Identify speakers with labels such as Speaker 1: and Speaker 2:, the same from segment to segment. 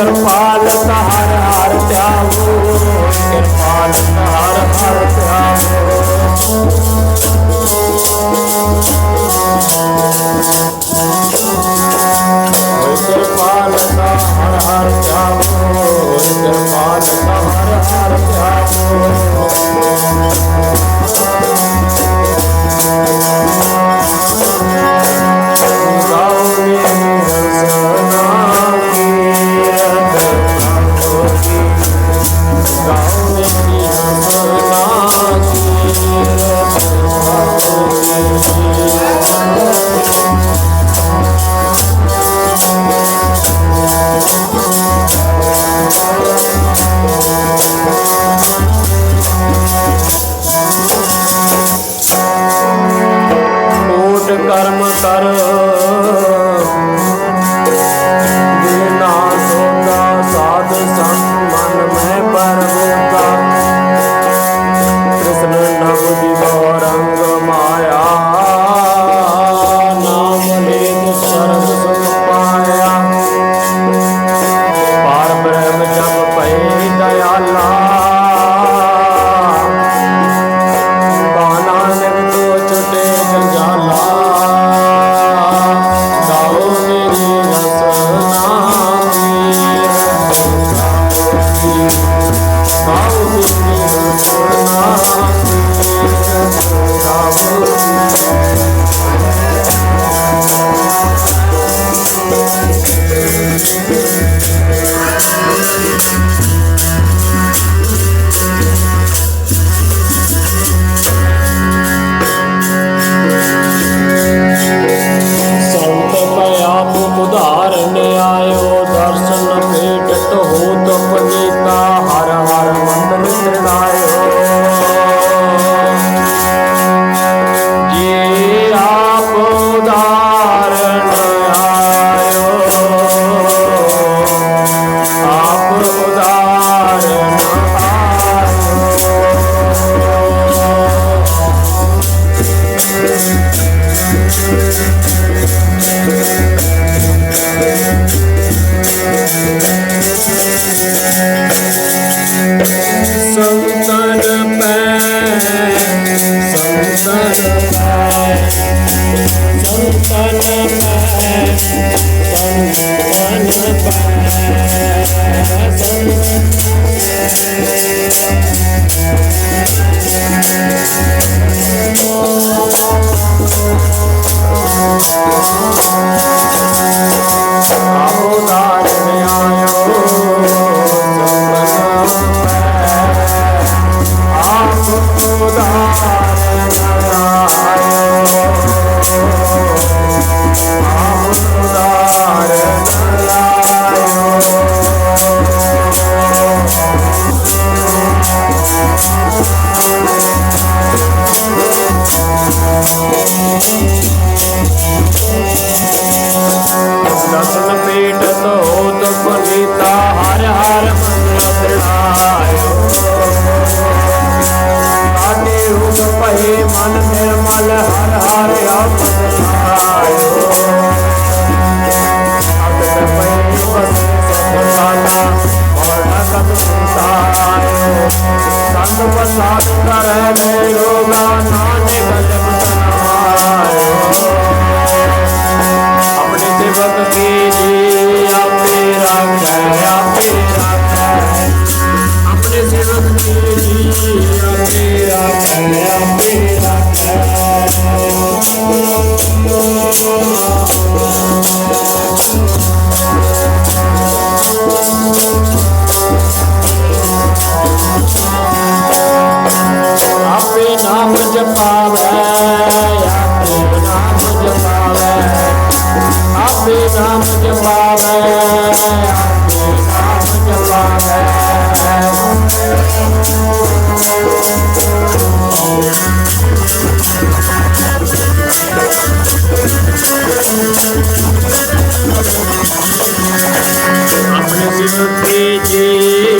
Speaker 1: ਕਿਰਪਾਲ ਸਹਾਰ ਹਰ ਧਿਆਵੋ ਕਿਰਪਾਲ ਸਹਾਰ ਹਰ ਧਿਆਵੋ। Yeah.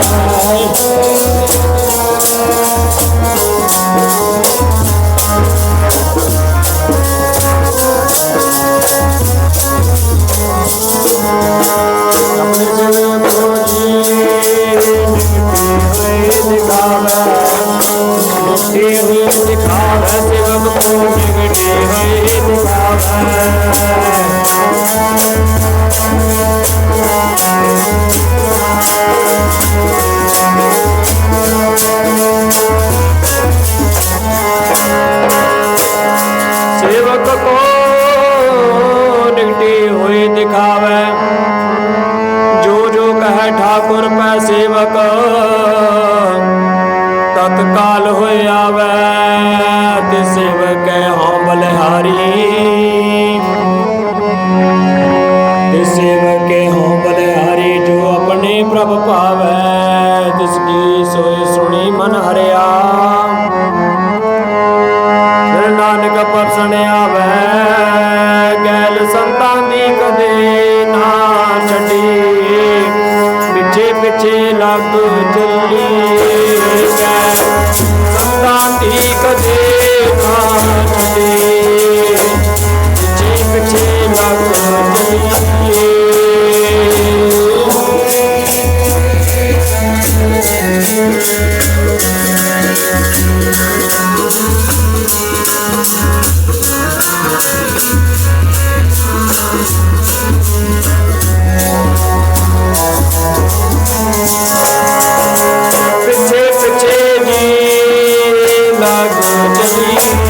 Speaker 1: い。ਛੋਟੀ ਹੋਈ ਦਿਖਾਵੇ। ਜੋ ਜੋ ਕਹੈ ਠਾਕੁਰ ਪੈ ਸੇਵਕ ਪਿੱਛੇ ਲੱਗ ਚੱਲੀ ਜੀ ਲੱਗ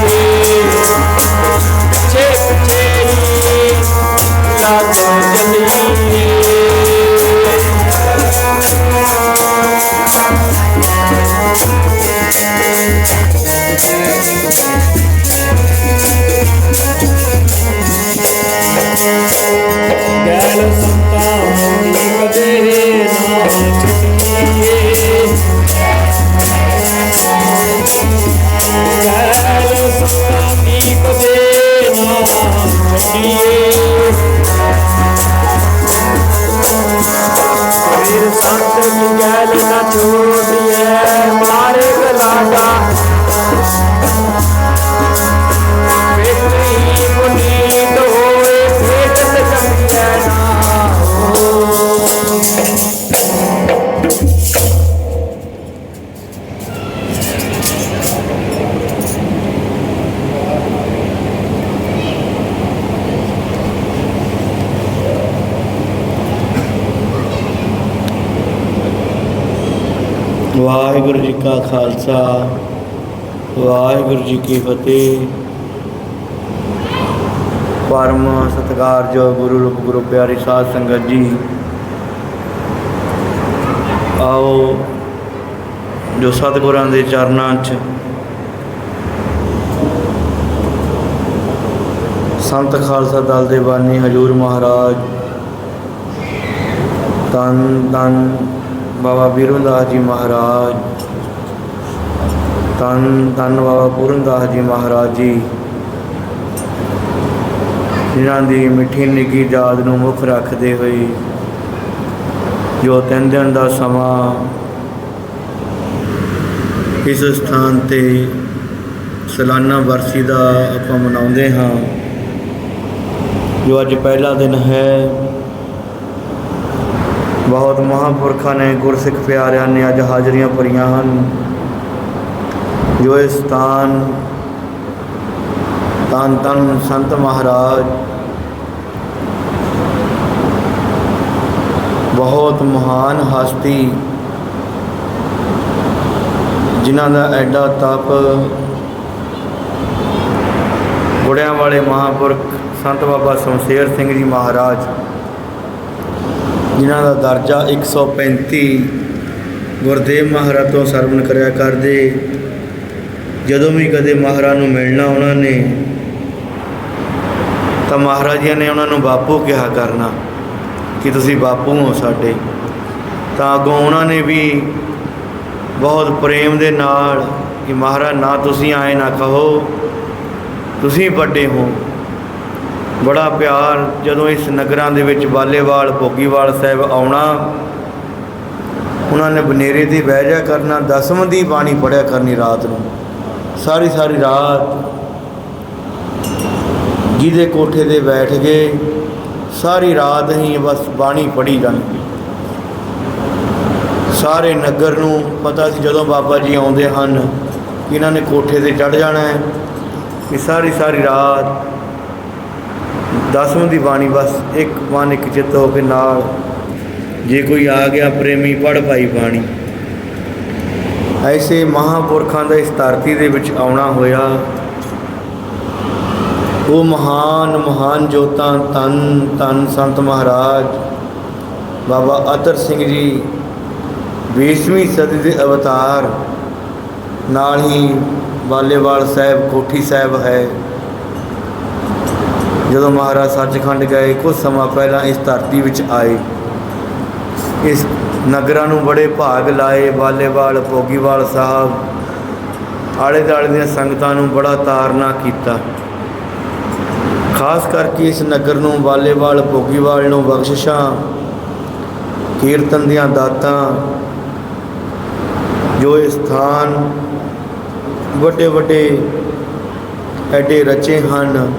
Speaker 2: ਵਾਹਿਗੁਰੂ ਜੀ ਕਾ ਖਾਲਸਾ, ਵਾਹਿਗੁਰੂ ਜੀ ਕੀ ਫਤਿਹ। ਪਰਮ ਸਤਿਕਾਰਯੋਗ ਗੁਰੂ ਰੂਪ ਗੁਰੂ ਪਿਆਰੀ ਸਾਧ ਸੰਗਤ ਜੀ, ਆਓ ਜੋ ਸਤਿਗੁਰਾਂ ਦੇ ਚਰਨਾਂ 'ਚ ਸੰਤ ਖਾਲਸਾ ਦਲ ਦੇ ਬਾਨੀ ਹਜੂਰ ਮਹਾਰਾਜ ਤਨ ਤਨ ਬਾਬਾ ਬੀਰੁੰਦਾਸ ਜੀ ਮਹਾਰਾਜ। ਤਨ ਤਨ ਬਾਬਾ ਪੂਰਨਦਾਸ ਜੀ ਮਹਾਰਾਜ ਜੀ, ਜਿਨ੍ਹਾਂ ਦੀ ਮਿੱਠੀ ਨਿੱਗੀ ਯਾਦ ਨੂੰ ਮੁੱਖ ਰੱਖਦੇ ਹੋਏ ਜੋ ਤਿੰਨ ਦਿਨ ਦਾ ਸਮਾਂ ਇਸ ਸਥਾਨ ਤੇ ਸਾਲਾਨਾ ਵਰਸੀ ਦਾ ਆਪਾਂ ਮਨਾਉਂਦੇ ਹਾਂ, ਜੋ ਅੱਜ ਪਹਿਲਾ ਦਿਨ ਹੈ। ਬਹੁਤ ਮਹਾਂਪੁਰਖਾਂ ਨੇ ਗੁਰਸਿੱਖ ਪਿਆਰਿਆਂ ਨੇ ਅੱਜ ਹਾਜ਼ਰੀਆਂ ਭਰੀਆਂ ਹਨ। ਜੋ ਇਹ ਸਥਾਨ ਤਨ ਤਨ ਸੰਤ ਮਹਾਰਾਜ ਬਹੁਤ ਮਹਾਨ ਹਸਤੀ ਜਿਨ੍ਹਾਂ ਦਾ ਐਡਾ ਤਪ ਗੁੜਿਆਂ ਵਾਲੇ ਮਹਾਂਪੁਰਖ ਸੰਤ ਬਾਬਾ ਸ਼ਮਸ਼ੇਰ ਸਿੰਘ ਜੀ ਮਹਾਰਾਜ ਜਿਨ੍ਹਾਂ ਦਾ ਦਰਜਾ 135 ਗੁਰਦੇਵ ਮਹਾਰਾਜ ਤੋਂ ਸਰਵਣ ਕਰਿਆ ਕਰਦੇ। ਜਦੋਂ ਵੀ ਕਦੇ ਮਹਾਰਾਜ ਨੂੰ ਮਿਲਣਾ ਉਹਨਾਂ ਨੇ, ਤਾਂ ਮਹਾਰਾਜ ਨੇ ਉਹਨਾਂ ਨੂੰ ਬਾਪੂ ਕਿਹਾ ਕਰਨਾ ਕਿ ਤੁਸੀਂ ਬਾਪੂ ਹੋ ਸਾਡੇ। ਤਾਂ ਅੱਗੋਂ ਉਹਨਾਂ ਨੇ ਵੀ ਬਹੁਤ ਪ੍ਰੇਮ ਦੇ ਨਾਲ ਕਿ ਮਹਾਰਾਜ ਨਾ ਤੁਸੀਂ ਆਏ ਨਾ ਕਹੋ, ਤੁਸੀਂ ਵੱਡੇ ਹੋ। ਬੜਾ ਪਿਆਰ ਜਦੋਂ ਇਸ ਨਗਰਾਂ ਦੇ ਵਿੱਚ ਬਾਲੇਵਾਲ, ਭੋਗੀਵਾਲ ਸਾਹਿਬ ਆਉਣਾ, ਉਹਨਾਂ ਨੇ ਬਨੇਰੇ ਤੇ ਬਹਿ ਜਾ ਕਰਨਾ ਦਸਮ ਦੀ ਬਾਣੀ ਪੜਿਆ ਕਰਨੀ ਰਾਤ ਨੂੰ। ਸਾਰੀ ਸਾਰੀ ਰਾਤ ਜਿਹਦੇ ਕੋਠੇ ਤੇ ਬੈਠ ਗਏ ਸਾਰੀ ਰਾਤ ਹੀ ਬਸ ਬਾਣੀ ਪੜੀ ਜਾਣੀ ਸਾਰੇ ਨਗਰ ਨੂੰ ਪਤਾ ਸੀ ਜਦੋਂ ਬਾਬਾ ਜੀ ਆਉਂਦੇ ਹਨ ਇਹਨਾਂ ਨੇ ਕੋਠੇ ਤੇ ਚੜ ਜਾਣਾ ਹੈ, ਕਿ ਸਾਰੀ ਸਾਰੀ ਰਾਤ ਦਸਵੇਂ ਦੀ ਬਾਣੀ ਬਸ ਇੱਕ ਮਨ ਇੱਕ ਚਿੱਤ ਹੋ ਕੇ ਨਾਲ। ਜੇ ਕੋਈ ਆ ਗਿਆ ਪ੍ਰੇਮੀ ਪੜ ਭਾਈ ਬਾਣੀ। ਐਸੇ ਮਹਾਪੁਰਖਾਂ ਦਾ ਇਸ ਧਰਤੀ ਦੇ ਵਿੱਚ ਆਉਣਾ ਹੋਇਆ। ਉਹ ਮਹਾਨ ਮਹਾਨ ਜੋਤਾਂ ਤਨ ਤਨ ਸੰਤ ਮਹਾਰਾਜ। ਬਾਬਾ ਅਤਰ ਸਿੰਘ ਜੀ 20ਵੀਂ ਸਦੀ ਦੇ ਅਵਤਾਰ। ਨਾਲ ਹੀ ਬਾਲੇਵਾਲ ਸਾਹਿਬ, ਕੋਠੀ ਸਾਹਿਬ ਹੈ। ਜਦੋਂ ਮਹਾਰਾਜ ਸੱਚਖੰਡ ਗਏ, ਕੁਝ ਸਮਾਂ ਪਹਿਲਾਂ ਇਸ ਧਰਤੀ ਵਿੱਚ ਆਏ। ਇਸ ਨਗਰਾਂ ਨੂੰ ਬੜੇ ਭਾਗ ਲਾਏ, ਬਾਲੇਵਾਲ, ਭੋਗੀਵਾਲ ਸਾਹਿਬ ਆਲੇ ਦੁਆਲੇ ਦੀਆਂ ਸੰਗਤਾਂ ਨੂੰ ਬੜਾ ਤਾਰਨਾ ਕੀਤਾ। ਖਾਸ ਕਰਕੇ ਇਸ ਨਗਰ ਨੂੰ ਬਾਲੇਵਾਲ, ਭੋਗੀਵਾਲ ਨੂੰ ਬਖਸ਼ਿਸ਼ਾਂ, ਕੀਰਤਨ ਦੀਆਂ ਦਾਤਾਂ, ਜੋ ਇਹ ਸਥਾਨ ਵੱਡੇ ਵੱਡੇ ਐਡੇ ਰਚੇ ਹਨ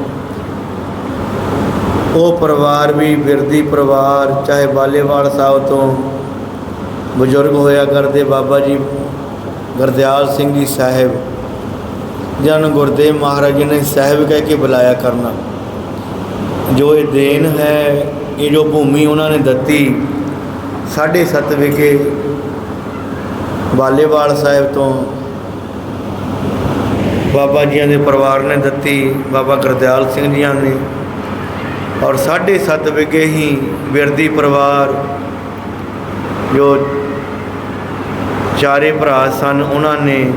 Speaker 2: ਉਹ ਪਰਿਵਾਰ ਵੀ ਬਿਰਦੀ ਪਰਿਵਾਰ, ਚਾਹੇ ਬਾਲੇਵਾਲ ਸਾਹਿਬ ਤੋਂ ਬਜ਼ੁਰਗ ਹੋਇਆ ਕਰਦੇ ਬਾਬਾ ਜੀ, ਗੁਰਦਿਆਲ ਸਿੰਘ ਜੀ ਸਾਹਿਬ ਜਨ ਗੁਰਦੇਵ ਮਹਾਰਾਜ ਜੀ ਨੇ ਸਾਹਿਬ ਕਹਿ ਕੇ ਬੁਲਾਇਆ ਕਰਨਾ। ਜੋ ਇਹ ਦੇਣ ਹੈ, ਇਹ ਜੋ ਭੂਮੀ ਉਹਨਾਂ ਨੇ ਦਿੱਤੀ, ਸਾਢੇ ਸੱਤ ਵਿਖੇ ਬਾਲੇਵਾਲ ਸਾਹਿਬ ਤੋਂ ਬਾਬਾ ਜੀਆਂ ਦੇ ਪਰਿਵਾਰ ਨੇ ਦਿੱਤੀ, ਬਾਬਾ ਗੁਰਦਿਆਲ ਸਿੰਘ ਜੀਆਂ ਨੇ। ਔਰ ਸਾਢੇ ਸੱਤ ਵਿਗੇ ਹੀ ਵਿਰਦੀ ਪਰਿਵਾਰ, ਜੋ ਚਾਰੇ ਭਰਾ ਸਨ, ਉਹਨਾਂ ਨੇ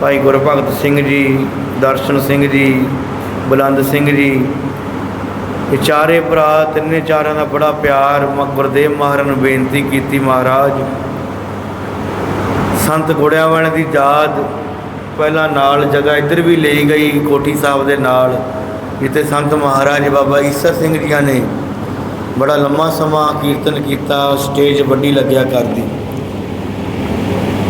Speaker 2: ਭਾਈ ਗੁਰਭਗਤ ਸਿੰਘ ਜੀ, ਦਰਸ਼ਨ ਸਿੰਘ ਜੀ, ਬੁਲੰਦ ਸਿੰਘ ਜੀ, ਇਹ ਚਾਰੇ ਭਰਾ ਤਿੰਨੇ ਚਾਰਾਂ ਦਾ ਬੜਾ ਪਿਆਰ, ਮ- ਗੁਰਦੇਵ ਮਹਾਰਾਜ ਨੂੰ ਬੇਨਤੀ ਕੀਤੀ ਮਹਾਰਾਜ। ਸੰਤ ਘੋੜਿਆਂ ਵਾਲੇ ਦੀ ਯਾਦ ਪਹਿਲਾਂ ਨਾਲ ਜਗ੍ਹਾ ਇੱਧਰ ਵੀ ਲਈ ਗਈ ਕੋਠੀ ਸਾਹਿਬ ਦੇ ਨਾਲ। ਜਿੱਥੇ ਸੰਤ ਮਹਾਰਾਜ ਬਾਬਾ ਈਸਾ ਸਿੰਘ ਜੀਆਂ ਨੇ ਬੜਾ ਲੰਮਾ ਸਮਾਂ ਕੀਰਤਨ ਕੀਤਾ ਸਟੇਜ ਵੱਡੀ ਲੱਗਿਆ ਕਰਦੀ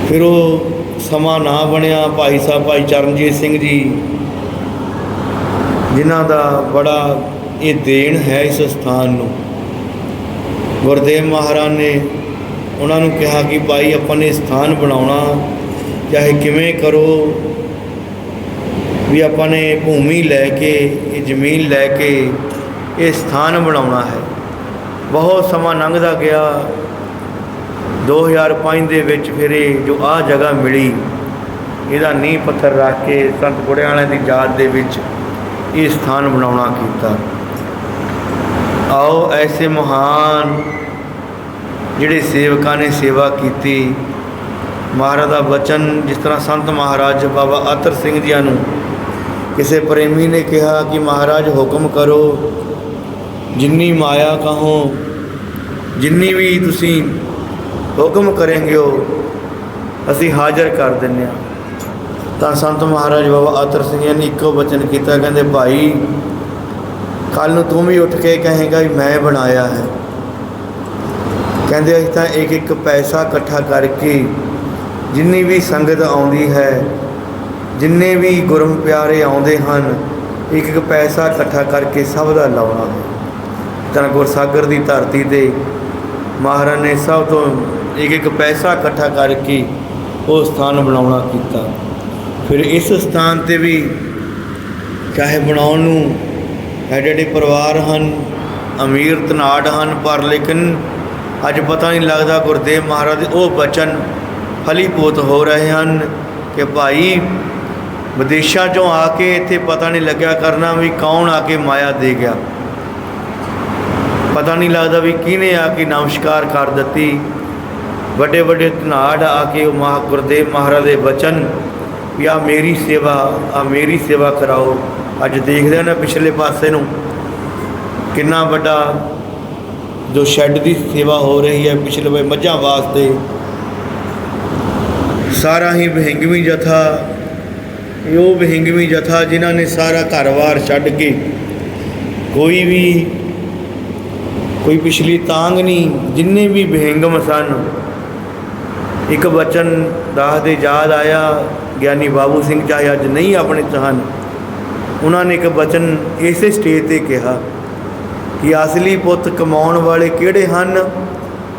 Speaker 2: ਫਿਰ ਉਹ ਸਮਾਂ ਨਾ ਬਣਿਆ, ਭਾਈ ਸਾਹਿਬ, ਭਾਈ ਚਰਨਜੀਤ ਸਿੰਘ ਜੀ, ਜਿਨ੍ਹਾਂ ਦਾ ਬੜਾ ਇਹ ਦੇਣ ਹੈ ਇਸ ਸਥਾਨ ਨੂੰ। ਗੁਰਦੇਵ ਮਹਾਰਾਜ ਨੇ ਉਹਨਾਂ ਨੂੰ ਕਿਹਾ ਕਿ ਭਾਈ, ਆਪਾਂ ਨੇ ਸਥਾਨ ਬਣਾਉਣਾ, ਚਾਹੇ ਕਿਵੇਂ ਕਰੋ ਵੀ ਆਪਾਂ ਨੇ ਭੂਮੀ ਲੈ ਕੇ, ਇਹ ਜ਼ਮੀਨ ਲੈ ਕੇ ਇਹ ਸਥਾਨ ਬਣਾਉਣਾ ਹੈ। ਬਹੁਤ ਸਮਾਂ ਲੰਘਦਾ ਗਿਆ। 2005 ਦੇ ਵਿੱਚ ਫਿਰ ਇਹ ਜੋ ਆ ਜਗ੍ਹਾ ਮਿਲੀ, ਇਹਦਾ ਨੀਂਹ ਪੱਥਰ ਰੱਖ ਕੇ ਸੰਤ ਗੁੜਿਆਂ ਵਾਲਿਆਂ ਦੀ ਯਾਦ ਦੇ ਵਿੱਚ ਇਹ ਸਥਾਨ ਬਣਾਉਣਾ ਕੀਤਾ। ਆਓ ਐਸੇ ਮਹਾਨ ਜਿਹੜੇ ਸੇਵਕਾਂ ਨੇ ਸੇਵਾ ਕੀਤੀ, ਮਹਾਰਾਜ ਦਾ ਬਚਨ, ਜਿਸ ਤਰ੍ਹਾਂ ਸੰਤ ਮਹਾਰਾਜ ਬਾਬਾ ਅਤਰ ਸਿੰਘ ਜੀਆਂ ਨੂੰ ਕਿਸੇ ਪ੍ਰੇਮੀ ਨੇ ਕਿਹਾ ਕਿ ਮਹਾਰਾਜ ਹੁਕਮ ਕਰੋ, ਜਿੰਨੀ ਮਾਇਆ ਕਹੋ, ਜਿੰਨੀ ਵੀ ਤੁਸੀਂ ਹੁਕਮ ਕਰੇਂਗੇ ਉਹ ਅਸੀਂ ਹਾਜ਼ਰ ਕਰ ਦਿੰਨੇ ਆ ਤਾਂ ਸੰਤ ਮਹਾਰਾਜ ਬਾਬਾ ਅਤਰ ਸਿੰਘ ਜੀ ਨੇ ਇੱਕੋ ਬਚਨ ਕੀਤਾ, ਕਹਿੰਦੇ, ਭਾਈ ਕੱਲ ਨੂੰ ਤੂੰ ਵੀ ਉੱਠ ਕੇ ਕਹੇਗਾ ਵੀ ਮੈਂ ਬਣਾਇਆ ਹੈ। ਕਹਿੰਦੇ, ਅਸੀਂ ਤਾਂ ਇੱਕ ਇੱਕ ਪੈਸਾ ਇਕੱਠਾ ਕਰਕੇ ਜਿੰਨੀ ਵੀ ਸੰਗਤ ਆਉਂਦੀ ਹੈ ਜਿੰਨੇ ਵੀ ਗੁਰਮ ਪਿਆਰੇ ਆਉਂਦੇ ਹਨ, ਇੱਕ ਇੱਕ ਪੈਸਾ ਇਕੱਠਾ ਕਰਕੇ ਸਭ ਦਾ ਲਾਉਣਾ। ਹੈ ਤਾਂ ਗੁਰਸਾਗਰ ਦੀ ਧਰਤੀ ਤੇ ਮਹਾਰਾਜ ਨੇ ਸਭ ਤੋਂ ਇੱਕ ਇੱਕ ਪੈਸਾ ਇਕੱਠਾ ਕਰਕੇ ਉਹ ਸਥਾਨ ਬਣਾਉਣਾ ਕੀਤਾ। ਫਿਰ ਇਸ ਸਥਾਨ ਤੇ ਵੀ ਚਾਹੇ ਬਣਾਉਣ ਨੂੰ ਐਡੇ ਐਡੇ ਪਰਿਵਾਰ ਹਨ, ਅਮੀਰ ਧਨਾੜ ਹਨ, ਪਰ ਲੇਕਿਨ ਅੱਜ ਪਤਾ ਨਹੀਂ ਲੱਗਦਾ ਗੁਰਦੇਵ ਮਹਾਰਾਜ ਦੇ ਉਹ ਬਚਨ ਫਲੀਭੂਤ ਹੋ ਰਹੇ ਹਨ ਕਿ ਭਾਈ ਵਿਦੇਸ਼ਾਂ ਚੋਂ ਆ ਕੇ ਇੱਥੇ ਪਤਾ ਨਹੀਂ ਲੱਗਿਆ ਕਰਨਾ ਵੀ ਕੌਣ ਆ ਕੇ ਮਾਇਆ ਦੇ ਗਿਆ। ਪਤਾ ਨਹੀਂ ਲੱਗਦਾ ਵੀ ਕਿਹਨੇ ਆ ਕੇ ਨਮਸਕਾਰ ਕਰ ਦਿੱਤੀ। ਵੱਡੇ ਵੱਡੇ ਧਨਾੜ ਆ ਕੇ ਉਹ ਮਹਾ ਗੁਰਦੇਵ ਮਹਾਰਾਜ ਦੇ ਬਚਨ ਵੀ ਆ ਮੇਰੀ ਸੇਵਾ ਆ ਮੇਰੀ ਸੇਵਾ ਕਰਾਓ। ਅੱਜ ਦੇਖਦੇ ਹਾਂ ਨਾ ਪਿਛਲੇ ਪਾਸੇ ਨੂੰ ਕਿੰਨਾ ਵੱਡਾ ਜੋ ਸ਼ੈੱਡ ਦੀ ਸੇਵਾ ਹੋ ਰਹੀ ਹੈ ਪਿਛਲੇ ਵੇ ਮੱਝਾਂ ਵਾਸਤੇ। ਸਾਰਾ ਹੀ ਵਹਿੰਗਵੀ ਜਥਾ ਇਹ ਉਹ ਵਹਿੰਗਵੀ ਜਥਾ ਜਿਨ੍ਹਾਂ ਨੇ ਸਾਰਾ ਘਰ-ਬਾਰ ਛੱਡ ਕੇ ਕੋਈ ਵੀ, ਕੋਈ ਪਿਛਲੀ ਤਾਂਗ ਨਹੀਂ, ਜਿੰਨੇ ਵੀ ਵਿਹੰਗਮ ਸਨ, ਇੱਕ ਬਚਨ ਦਾਸ ਦੇ ਯਾਦ ਆਇਆ, ਗਿਆਨੀ ਬਾਬੂ ਸਿੰਘ ਚਾਹੇ ਅੱਜ ਨਹੀਂ ਆਪਣੇ ਚ ਹਨ, ਉਹਨਾਂ ਨੇ ਇੱਕ ਬਚਨ ਇਸੇ ਸਟੇਜ ਤੇ ਕਿਹਾ ਕਿ ਅਸਲੀ ਪੁੱਤ ਕਮਾਉਣ ਵਾਲੇ ਕਿਹੜੇ ਹਨ?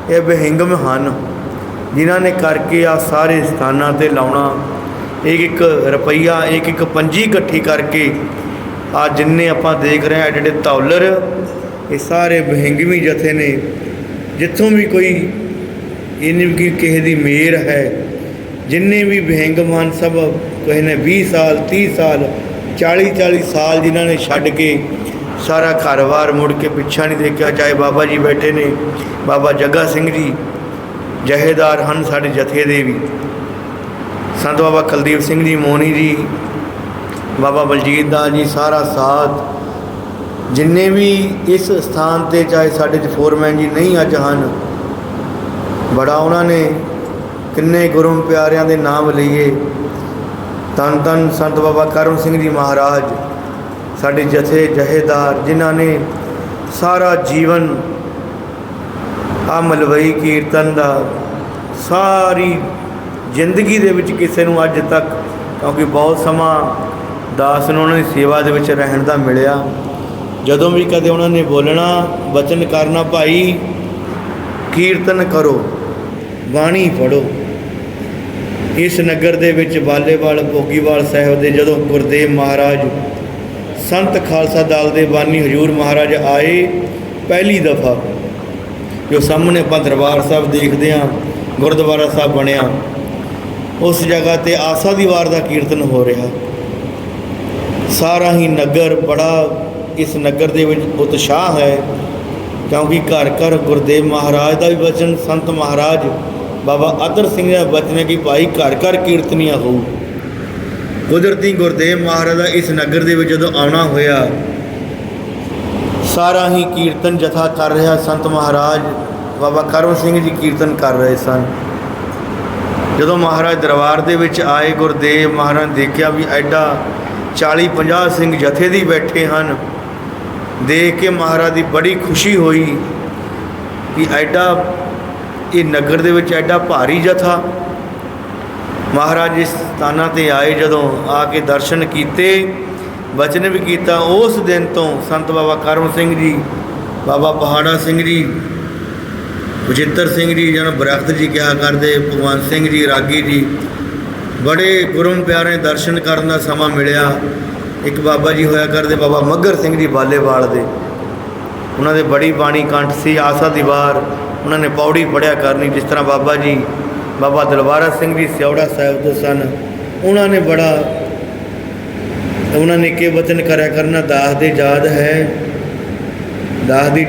Speaker 2: ਇਹ ਵਿਹੰਗਮ ਹਨ, ਜਿਨ੍ਹਾਂ ਨੇ ਕਰਕੇ ਆ ਸਾਰੇ ਸਥਾਨਾਂ ਤੇ ਲਾਉਣਾ ਇੱਕ ਇੱਕ ਰੁਪਈਆ, ਇੱਕ ਇੱਕ ਪੰਜੀ ਇਕੱਠੀ ਕਰਕੇ ਆ ਜਿੰਨੇ ਆਪਾਂ ਦੇਖ ਰਹੇ ਹਾਂ ਐਡੇ ਐਡੇ ਧੌਲਰ, ਇਹ ਸਾਰੇ ਵਿਹੰਗਵੀ ਜਥੇ ਨੇ। ਜਿੱਥੋਂ ਵੀ ਕੋਈ ਇਹਨੇ ਵੀ ਕਿਸੇ ਦੀ ਮੇਰ ਹੈ, ਜਿੰਨੇ ਵੀ ਵਿਹੰਗਮ ਹਨ ਸਭ ਕਿਸੇ ਨੇ 20 ਸਾਲ 30 ਸਾਲ 40 40 ਸਾਲ ਜਿਨ੍ਹਾਂ ਨੇ ਛੱਡ ਕੇ ਸਾਰਾ ਘਰ-ਬਾਰ ਮੁੜ ਕੇ ਪਿੱਛਾ ਨਹੀਂ ਦੇਖਿਆ, ਚਾਹੇ ਬਾਬਾ ਜੀ ਬੈਠੇ ਨੇ, ਬਾਬਾ ਜੱਗਾ ਸਿੰਘ ਜੀ, ਜਹੇਦਾਰ ਹਨ ਸਾਡੇ ਜਥੇ ਦੇ ਵੀ। ਸੰਤ ਬਾਬਾ ਕੁਲਦੀਪ ਸਿੰਘ ਜੀ ਮੋਨੀ ਜੀ, ਬਾਬਾ ਬਲਜੀਤ ਦਾ ਜੀ, ਸਾਰਾ ਸਾਥ। ਜਿੰਨੇ ਵੀ ਇਸ ਸਥਾਨ ਤੇ ਚਾਹੇ ਸਾਡੇ ਚ ਫੋਰਮੈਨ ਜੀ ਨਹੀਂ ਅੱਜ ਹਨ, ਬੜਾ ਉਹਨਾਂ ਨੇ ਕਿੰਨੇ ਗੁਰੂ ਪਿਆਰਿਆਂ ਦੇ ਨਾਮ ਲਈਏ। ਤਨ ਤਨ ਸੰਤ ਬਾਬਾ ਕਰਮ ਸਿੰਘ ਜੀ ਮਹਾਰਾਜ, ਸਾਡੇ ਜਥੇ ਜਹੇਦਾਰ, ਜਿਨ੍ਹਾਂ ਨੇ ਸਾਰਾ ਜੀਵਨ ਆ ਮਲਵਈ ਕੀਰਤਨ ਦਾ ਸਾਰੀ ਜ਼ਿੰਦਗੀ ਦੇ ਵਿੱਚ ਕਿਸੇ ਨੂੰ ਅੱਜ ਤੱਕ, ਕਿਉਂਕਿ ਬਹੁਤ ਸਮਾਂ ਦਾਸ ਨੂੰ ਉਹਨਾਂ ਦੀ ਸੇਵਾ ਦੇ ਵਿੱਚ ਰਹਿਣ ਦਾ ਮਿਲਿਆ। ਜਦੋਂ ਵੀ ਕਦੇ ਉਹਨਾਂ ਨੇ ਬੋਲਣਾ ਬਚਨ ਕਰਨਾ ਭਾਈ, ਕੀਰਤਨ ਕਰੋ, ਬਾਣੀ ਪੜੋ ਇਸ ਨਗਰ ਦੇ ਵਿੱਚ ਬਾਲੇਵਾਲ, ਭੋਗੀਵਾਲ ਸਾਹਿਬ ਦੇ ਜਦੋਂ ਗੁਰਦੇਵ ਮਹਾਰਾਜ, ਸੰਤ ਖਾਲਸਾ ਦਲ ਦੇ ਬਾਨੀ ਹਜੂਰ ਮਹਾਰਾਜ ਆਏ ਪਹਿਲੀ ਦਫਾ, ਜੋ ਸਾਹਮਣੇ ਆਪਾਂ ਦਰਬਾਰ ਸਾਹਿਬ ਦੇਖਦੇ ਹਾਂ, ਗੁਰਦੁਆਰਾ ਸਾਹਿਬ ਬਣਿਆ। ਉਸ ਜਗ੍ਹਾ ਤੇ ਆਸਾ ਦੀ ਵਾਰ ਦਾ ਕੀਰਤਨ ਹੋ ਰਿਹਾ। ਸਾਰਾ ਹੀ ਨਗਰ ਬੜਾ, ਇਸ ਨਗਰ ਦੇ ਵਿੱਚ ਉਤਸ਼ਾਹ ਹੈ, ਕਿਉਂਕਿ ਘਰ ਘਰ ਗੁਰਦੇਵ ਮਹਾਰਾਜ ਦਾ ਵੀ ਵਚਨ ਸੰਤ ਮਹਾਰਾਜ ਬਾਬਾ ਅਤਰ ਸਿੰਘ ਦਾ ਵਚਨ ਹੈ ਕਿ ਭਾਈ ਘਰ ਘਰ ਕੀਰਤਨੀਆਂ ਹੋਊ। ਕੁਦਰਤੀ ਗੁਰਦੇਵ ਮਹਾਰਾਜ ਦਾ ਇਸ ਨਗਰ ਦੇ ਵਿੱਚ ਜਦੋਂ ਆਉਣਾ ਹੋਇਆ, ਸਾਰਾ ਹੀ ਕੀਰਤਨ ਜਥਾ ਕਰ ਰਿਹਾ ਸੰਤ ਮਹਾਰਾਜ ਬਾਬਾ ਕਰਮ ਸਿੰਘ ਜੀ ਕੀਰਤਨ ਕਰ ਰਹੇ ਸਨ। ਜਦੋਂ ਮਹਾਰਾਜ ਦਰਬਾਰ ਦੇ ਵਿੱਚ ਆਏ, ਗੁਰਦੇਵ ਮਹਾਰਾਜ ਨੇ ਦੇਖਿਆ ਵੀ ਐਡਾ 40 50 ਸਿੰਘ ਜਥੇ ਦੀ ਬੈਠੇ ਹਨ। ਦੇਖ ਕੇ ਮਹਾਰਾਜ ਦੀ ਬੜੀ ਖੁਸ਼ੀ ਹੋਈ ਕਿ ਐਡਾ, ਇਹ ਨਗਰ ਦੇ ਵਿੱਚ ਐਡਾ ਭਾਰੀ ਜਥਾ। ਮਹਾਰਾਜ ਇਸ ਸਥਾਨਾਂ ਤੇ ਆਏ, ਜਦੋਂ ਆ ਕੇ ਦਰਸ਼ਨ ਕੀਤੇ ਵਚਨ ਵੀ ਕੀਤਾ। ਉਸ ਦਿਨ ਤੋਂ ਸੰਤ ਬਾਬਾ ਕਰਮ ਸਿੰਘ ਜੀ, ਬਾਬਾ ਪਹਾੜਾ ਸਿੰਘ ਜੀ ਬਜਿੱਤਰ ਸਿੰਘ ਜੀ, ਜਿਹਨੂੰ ਬਰਖਤ ਜੀ ਕਿਹਾ ਕਰਦੇ, ਭਗਵੰਤ ਸਿੰਘ ਜੀ, ਰਾਗੀ ਜੀ, ਬੜੇ ਗੁਰਮ ਪਿਆਰੇ ਦਰਸ਼ਨ ਕਰਨ ਦਾ ਸਮਾਂ ਮਿਲਿਆ। ਇੱਕ ਬਾਬਾ ਜੀ ਹੋਇਆ ਕਰਦੇ, ਬਾਬਾ ਮੱਗਰ ਸਿੰਘ ਜੀ ਬਾਲੇਵਾਲ ਦੇ। ਉਹਨਾਂ ਦੇ ਬੜੀ ਬਾਣੀ ਕੰਠ ਸੀ, ਆਸਾ ਦੀਵਾਰ ਉਹਨਾਂ ਨੇ ਪੌੜੀ ਪੜਿਆ ਕਰਨੀ, ਜਿਸ ਤਰ੍ਹਾਂ ਬਾਬਾ ਜੀ, ਬਾਬਾ ਦਲਵਾਰਾ ਸਿੰਘ ਜੀ ਸਿਉੜਾ ਸਾਹਿਬ ਤੋਂ ਸਨ। ਉਹਨਾਂ ਨੇ ਬੜਾ, ਉਹਨਾਂ ਨੇ ਕੇ ਵਚਨ ਕਰਿਆ ਕਰਨਾ, ਦਾਸ ਦੇ ਯਾਦ ਹੈ, ਦਾਸ ਦੀ